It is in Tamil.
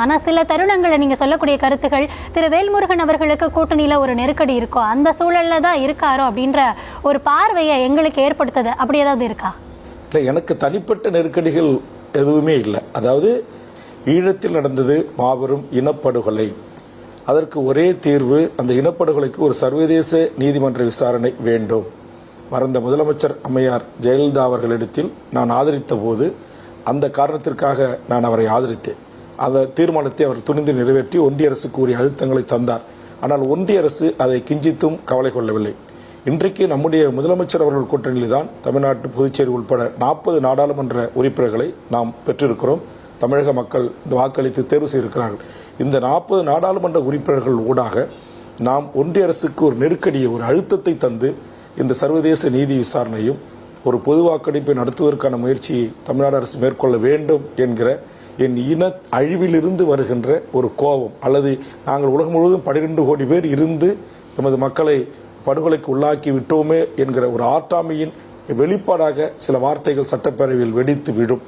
ஆனால் சில தருணங்களை நீங்கள் சொல்லக்கூடிய கருத்துக்கள் திரு வேல்முருகன் அவர்களுக்கு கூட்டணியில் ஒரு நெருக்கடி இருக்கும் அந்த சூழலில் தான் இருக்காரோ அப்படின்ற ஒரு பார்வையை எங்களுக்கு ஏற்படுத்தது. அப்படி ஏதாவது இருக்கா? இல்லை எனக்கு தனிப்பட்ட நெருக்கடிகள் எதுவுமே இல்லை. அதாவது ஈழத்தில் நடந்தது மாபெரும் இனப்படுகொலை. அதற்கு ஒரே தீர்வு அந்த இனப்படுகொலைக்கு ஒரு சர்வதேச நீதிமன்ற விசாரணை வேண்டும். மறந்த முதலமைச்சர் அம்மையார் ஜெயலலிதா அவர்களிடத்தில் நான் ஆதரித்த போது அந்த காரணத்திற்காக நான் அவரை ஆதரித்தேன். அந்த தீர்மானத்தை அவர் துணிந்து நிறைவேற்றி ஒன்றிய அரசு உரிய அழுத்தங்களை தந்தார். ஆனால் ஒன்றிய அரசு அதை கிஞ்சித்தும் கவலை கொள்ளவில்லை. இன்றைக்கு நம்முடைய முதலமைச்சர் அவர்கள் கூட்டணியில் தான் தமிழ்நாட்டு புதுச்சேரி உட்பட நாற்பது நாடாளுமன்ற உறுப்பினர்களை நாம் பெற்றிருக்கிறோம். தமிழக மக்கள் இந்த வாக்களித்து தேர்வு செய்திருக்கிறார்கள். இந்த நாற்பது நாடாளுமன்ற உறுப்பினர்கள் ஊடாக நாம் ஒன்றிய அரசுக்கு ஒரு நெருக்கடியை ஒரு அழுத்தத்தை தந்து இந்த சர்வதேச நீதி விசாரணையும் ஒரு பொது வாக்கெடுப்பை நடத்துவதற்கான முயற்சியை தமிழ்நாடு அரசு மேற்கொள்ள வேண்டும் என்கிற என் இன அழிவிலிருந்து வருகின்ற ஒரு கோபம். அல்லது நாங்கள் உலகம் முழுவதும் பன்னிரெண்டு கோடி பேர் இருந்து நமது மக்களை படுகொலைக்கு உள்ளாக்கி விட்டோமே என்கிற ஒரு ஆட்டாமையின் வெளிப்பாடாக சில வார்த்தைகள் சட்டப்பேரவையில் வெடித்து விடும்.